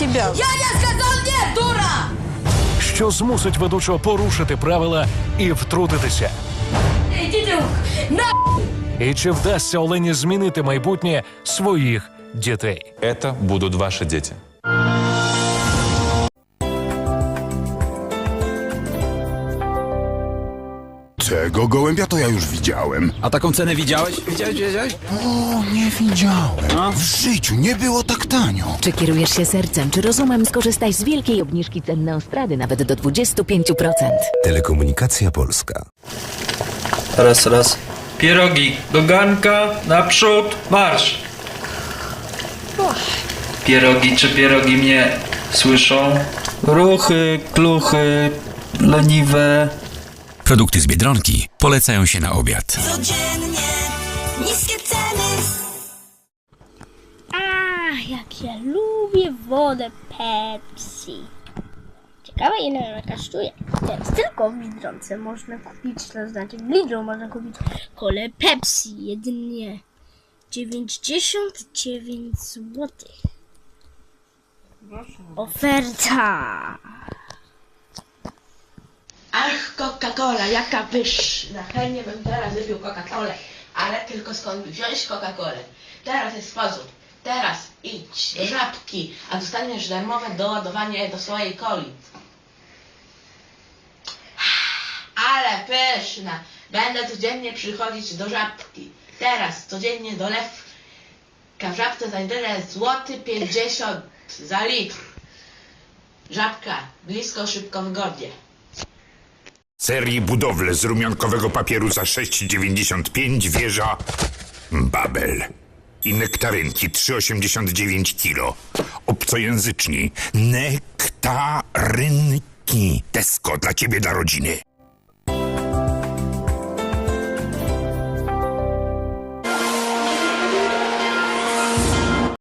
тебя. Я не сказал нет, дура! що змусить ведучого порушити правила і втрутитися. Идите на... І чи вдасться Олені змінити майбутнє своїх дітей? Это будут ваши дети. Tego gołębia to ja już widziałem. A taką cenę widziałeś? Widziałeś, wiedziałeś? O, nie widziałem. W życiu nie było tak tanio. Czy kierujesz się sercem, czy rozumem, skorzystaj z wielkiej obniżki cen Neostrady nawet do 25%. Telekomunikacja Polska. Raz, raz. Pierogi do garnka, naprzód, marsz! Pierogi, czy pierogi mnie słyszą? Ruchy, kluchy, leniwe. Produkty z Biedronki polecają się na obiad. Codziennie niskie ceny. Ach, jak ja lubię wodę Pepsi. Ciekawe ile ona kosztuje. Teraz tylko w Biedronce można kupić, to znaczy w Lidlu można kupić kolę Pepsi jedynie 99 zł. Oferta! Ach, Coca-Cola, jaka pyszna. Chętnie bym teraz wypił Coca-Colę. Ale tylko skąd wziąć Coca-Colę? Teraz jest sposób. Teraz idź do żabki, a dostaniesz darmowe doładowanie do swojej coli. Ale pyszna. Będę codziennie przychodzić do żabki. Teraz codziennie do lewka w żabce jedyne złoty 50 za litr. Żabka, blisko, szybko, wygodnie. Serii budowle z rumiankowego papieru za 6,95 wieża Babel. I nektarynki 3,89 kilo. Obcojęzyczni. Nektarynki. Tesco dla ciebie, dla rodziny.